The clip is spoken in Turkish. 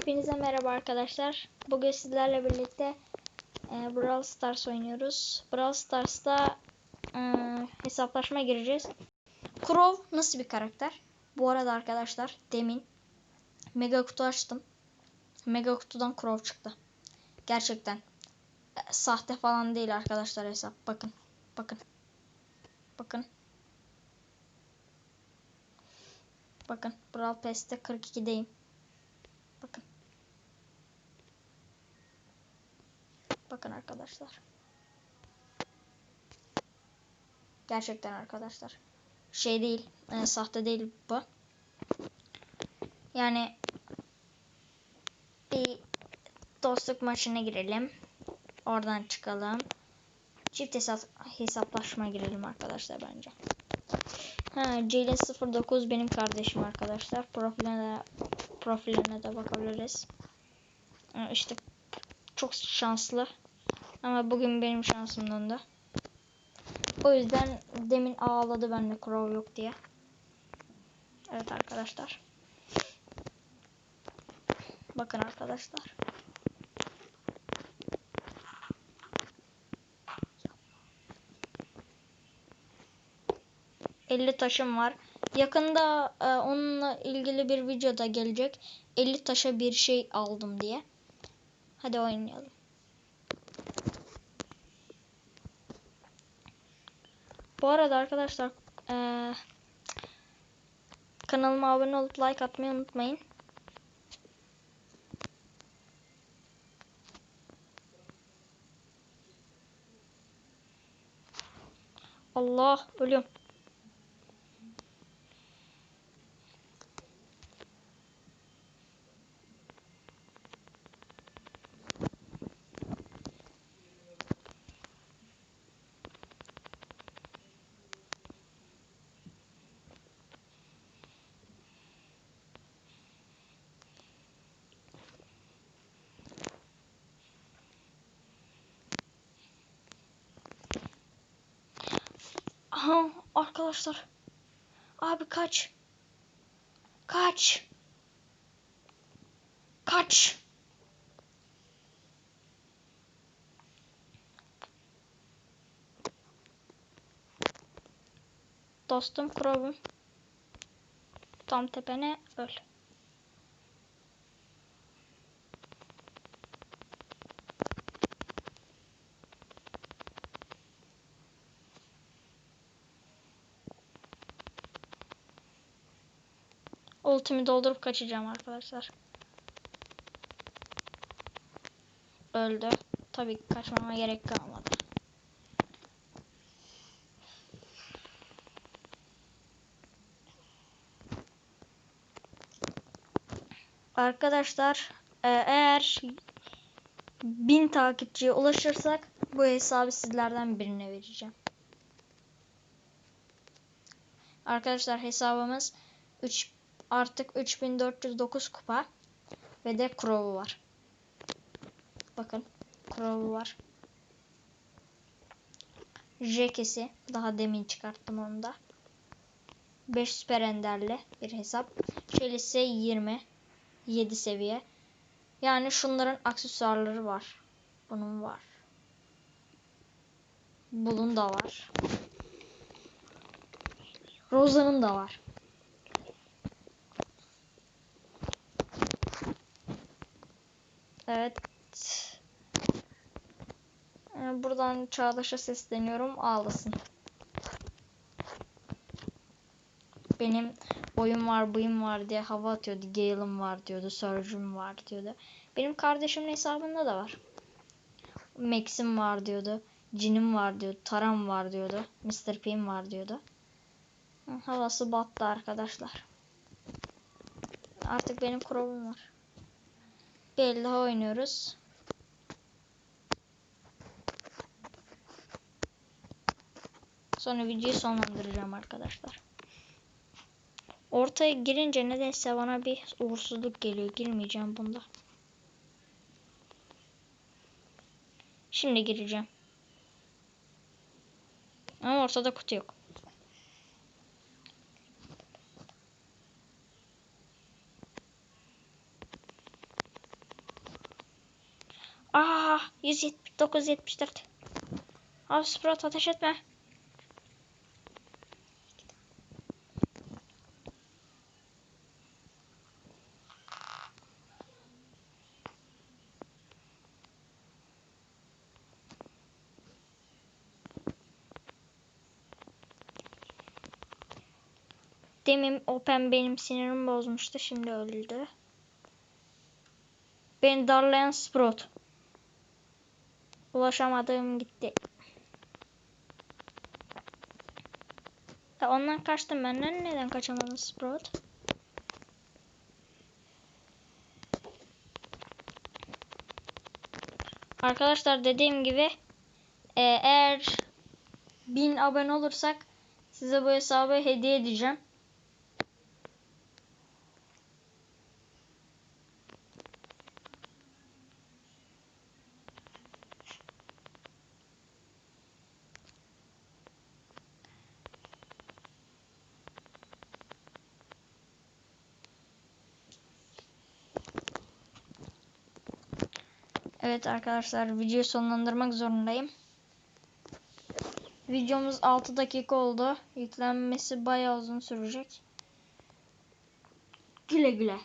Hepinize merhaba arkadaşlar. Bugün sizlerle birlikte e, Brawl Stars oynuyoruz. Brawl Stars'ta e, hesaplaşma gireceğiz. Crow nasıl bir karakter? Bu arada arkadaşlar demin mega kutu açtım. Mega kutudan Crow çıktı. Gerçekten. E, sahte falan değil arkadaşlar hesap. Bakın. Bakın. Bakın. Bakın. Brawl Pass'te 42'deyim. Bakın. Bakın arkadaşlar. Gerçekten arkadaşlar. Şey değil. E, sahte değil bu. Yani bir dostluk maçına girelim. Oradan çıkalım. Çift hesap, hesaplaşma girelim arkadaşlar bence. Ha, Ceylin 09 benim kardeşim arkadaşlar. Profiline profiline de bakabiliriz. Ha, İşte çok şanslı. Ama bugün benim şansımdan da. O yüzden demin ağladı benimle Crow yok diye. Evet arkadaşlar. Bakın arkadaşlar. ...50 taşım var. Yakında e, onunla ilgili bir videoda gelecek. 50 taşa bir şey aldım diye. Hadi oynayalım. Bu arada arkadaşlar e, kanalıma abone olup like atmayı unutmayın. Allah ölüyorum. Aha arkadaşlar. Abi kaç. Kaç. Kaç. Dostum Crow'um. Tam tepene öl. Ultimi doldurup kaçacağım arkadaşlar. Öldü. Tabii ki kaçmama gerek kalmadı. Arkadaşlar e, eğer bin takipçiye ulaşırsak bu hesabı sizlerden birine vereceğim. Arkadaşlar hesabımız 3 artık 3409 kupa ve de Crow'u var. Bakın Crow'u var. Jekesi daha demin çıkarttım onu da. 5 süper enderli bir hesap. Şelisi 20 7 seviye. Yani şunların aksesuarları var. Bunun var. Bulun da var. Rosa'nın da var. Evet. Ee, Buradan Çağdaş'a sesleniyorum. Ağlasın. Benim boyum var, bıyım var diye hava atıyordu. Gale'ım var diyordu. Surge'üm var diyordu. Benim kardeşimin hesabında da var. Max'im var diyordu. Cin'im var diyordu. Taram var diyordu. Mr. P'im var diyordu. Havası battı arkadaşlar. Artık benim Crow'um var. Bir el daha oynuyoruz. Sonra videoyu sonlandıracağım arkadaşlar. Ortaya girince nedense bana bir uğursuzluk geliyor. Girmeyeceğim bunda. Şimdi gireceğim. Ama ortada kutu yok. 179 74. Abi Sprout ateş etme. Demin Open benim sinirimi bozmuştu. Şimdi öldü. Beni darlayan Sprout. Ulaşamadığım gitti. Ya ondan kaçtım benden. Neden kaçamadın Sprout? Arkadaşlar dediğim gibi e, eğer 1000 abone olursak size bu hesabı hediye edeceğim. Evet arkadaşlar videoyu sonlandırmak zorundayım. Videomuz 6 dakika oldu. Yüklenmesi bayağı uzun sürecek. Güle güle.